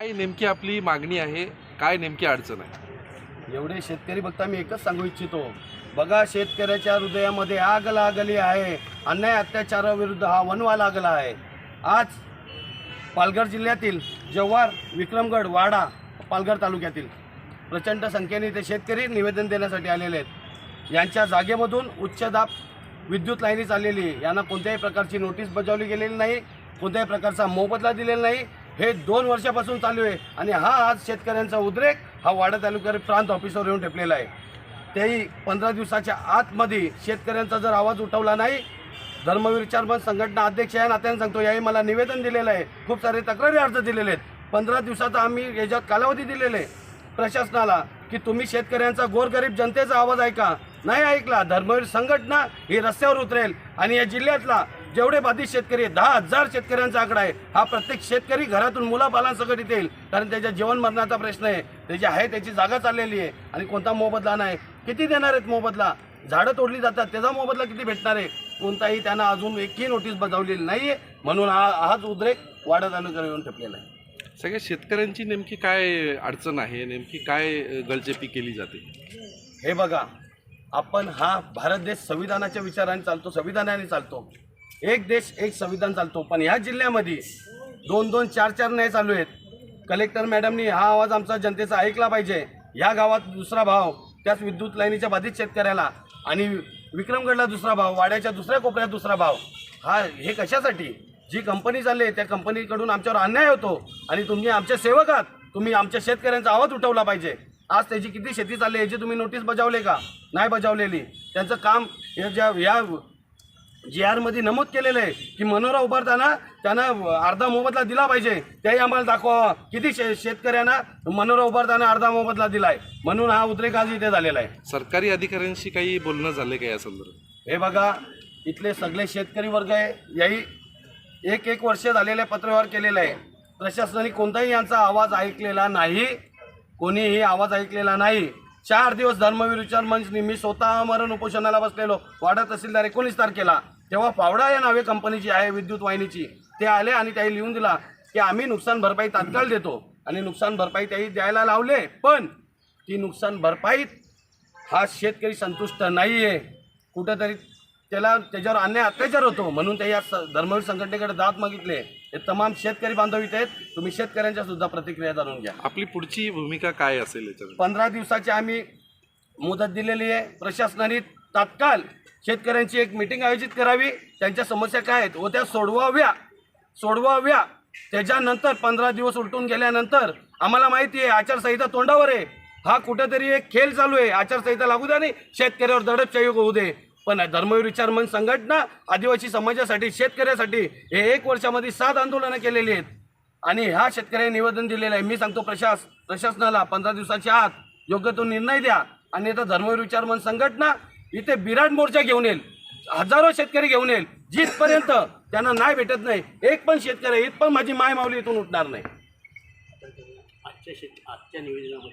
काय नेमकी आपली मागणी आहे? काय नेमकी अडचण आहे? एवढे शेतकरी बघता मी एकच सांगू इच्छितो. बघा शेतकऱ्याच्या हृदयामध्ये आग लागली आहे. अन्याय अत्याचाराविरुद्ध हा वनवा लागला आहे. आज पालघर जिल्ह्यातील जव्हार विक्रमगड वाडा पालघर तालुक्यातील प्रचंड संख्येने ते शेतकरी निवेदन देण्यासाठी आलेले आहेत. यांच्या जागेमधून उच्च दाब विद्युत लाईनी चाललेली यांना कोणत्याही प्रकारची नोटीस बजावली गेलेली नाही. कोणत्याही प्रकारचा मोबदला दिलेला नाही. हे दोन वर्षापासून चालू आहे आणि हा आज शेतकऱ्यांचा उद्रेक हा वाडा तालुक्यात प्रांत ऑफिसवर येऊन ठेपलेला आहे. तेही पंधरा दिवसाच्या आतमध्ये शेतकऱ्यांचा जर आवाज उठवला नाही धर्मवीर चारमन संघटना अध्यक्ष या नात्याने सांगतो याही मला निवेदन दिलेलं आहे. खूप सारे तक्रारी अर्ज दिलेले आहेत. पंधरा दिवसाचा आम्ही याच्यात कालावधी दिलेले आहे प्रशासनाला की तुम्ही शेतकऱ्यांचा गोरगरीब जनतेचा आवाज ऐका. नाही ऐकला धर्मवीर संघटना ही रस्त्यावर उतरेल आणि या जिल्ह्यातला जेवढे बाधित शेतकरी आहेत दहा हजार शेतकऱ्यांचा आकडा आहे. हा प्रत्येक शेतकरी घरातून मुलाबालांसकट येईल कारण त्याच्या जीवन मरणाचा प्रश्न आहे. त्याची आहे त्याची जागा चाललेली आहे. आणि कोणता मोबदला नाही. किती देणार आहेत मोबदला? झाडं तोडली जातात. त्याचा मोबदला किती भेटणार आहे? कोणताही त्यांना अजून एकही नोटीस बजावलेली नाही आहे म्हणून हा हाच उद्रेक वाडा तालुक्यात येऊन ठेपलेला आहे. सगळ्या शेतकऱ्यांची नेमकी काय अडचण आहे? नेमकी काय गळचेपी केली जाते? हे बघा आपण हा भारत देश संविधानाच्या विचाराने चालतो संविधानाने चालतो. एक देश एक संविधान चालतो. पण ह्या जिल्ह्यामध्ये दोन दोन चार चार न्याय चालू आहेत. कलेक्टर मॅडमनी हा आवाज आमचा जनतेचा ऐकला पाहिजे. ह्या गावात दुसरा भाव त्याच विद्युत लाईनीच्या बाधित शेतकऱ्याला आणि विक्रमगडला दुसरा भाव वाड्याच्या दुसऱ्या कोपऱ्यात दुसरा भाव. हा हे कशासाठी? जी कंपनी चालली आहे त्या कंपनीकडून आमच्यावर अन्याय होतो आणि तुम्ही आमच्या सेवक आहात. तुम्ही आमच्या शेतकऱ्यांचा आवाज उठवला पाहिजे. आज त्याची किती शेती चालली आहे याची तुम्ही नोटीस बजावले का? नाही बजावलेली. त्यांचं काम या ज्या या जी आरमध्ये नमूद केलेलं आहे की मनोरा उभारताना त्यांना अर्धा मोबदला दिला पाहिजे. त्याही आम्हाला दाखवा. किती शे शेतकऱ्यांना मनोरा उभारताना अर्धा मोबदला दिलाय. म्हणून हा उद्रेक आज इथे झालेला आहे. सरकारी अधिकाऱ्यांशी काही बोलणं झालं का या संदर्भात? हे बघा इथले सगळे शेतकरी वर्ग आहे. याही एक एक वर्ष झालेले पत्रव्यवहार केलेलं आहे. प्रशासनाने कोणताही यांचा आवाज ऐकलेला नाही. कोणीही आवाज ऐकलेला नाही. चार दिवस धर्मविरुचार मंच मंचनी मी स्वतः मरण उपोषणाला बसलेलो. वाडा तहसीलदार एकोणीस तारखेला. तेव्हा फावडा या नावे कंपनीची आहे विद्युत वाहिनीची. ते आले आणि त्याही लिहून दिला की आम्ही नुकसान भरपाई तात्काळ देतो. आणि नुकसान भरपाई त्याही द्यायला लावले पण ती नुकसान भरपाईत हा शेतकरी संतुष्ट नाही आहे कुठंतरी त्याला त्याच्यावर अन्याय अत्याचार होतो. म्हणून ते या धर्मवीर संघटनेकडे दाद मागितले हे तमाम शेतकरी बांधव इथे आहेत. तुम्ही शेतकऱ्यांच्या सुद्धा प्रतिक्रिया जाणून घ्या. आपली पुढची भूमिका काय असेल याच्यामध्ये? पंधरा दिवसाची आम्ही मुदत दिलेली आहे प्रशासनाने. तात्काळ शेतकऱ्यांची एक मिटिंग आयोजित करावी. त्यांच्या समस्या काय आहेत? व त्या सोडवाव्या. सोडवाव्या. त्याच्यानंतर पंधरा दिवस उलटून गेल्यानंतर आम्हाला माहिती आहे आचारसंहिता तोंडावर आहे. हा कुठेतरी एक खेळ चालू आहे. आचारसंहिता लागू द्या नाही. शेतकऱ्यावर दडपशाही होऊ दे. पण धर्मविचार विचार मन संघटना आदिवासी समाजासाठी शेतकऱ्यासाठी हे एक वर्षामध्ये सात आंदोलनं केलेली आहेत. आणि ह्या शेतकऱ्यांनी निवेदन दिलेलं आहे. मी सांगतो प्रशास प्रशासनाला पंधरा दिवसाच्या आत योग्य तो निर्णय द्या. आणि आता धर्मवीर विचार मन संघटना इथे बिराट मोर्चा घेऊन येईल. हजारो शेतकरी घेऊन येईल. जिथपर्यंत त्यांना नाही भेटत नाही एक पण शेतकरी इथं पण माझी माय माऊली इथून उठणार नाही. आजच्या शेत आजच्या निवेदनामध्ये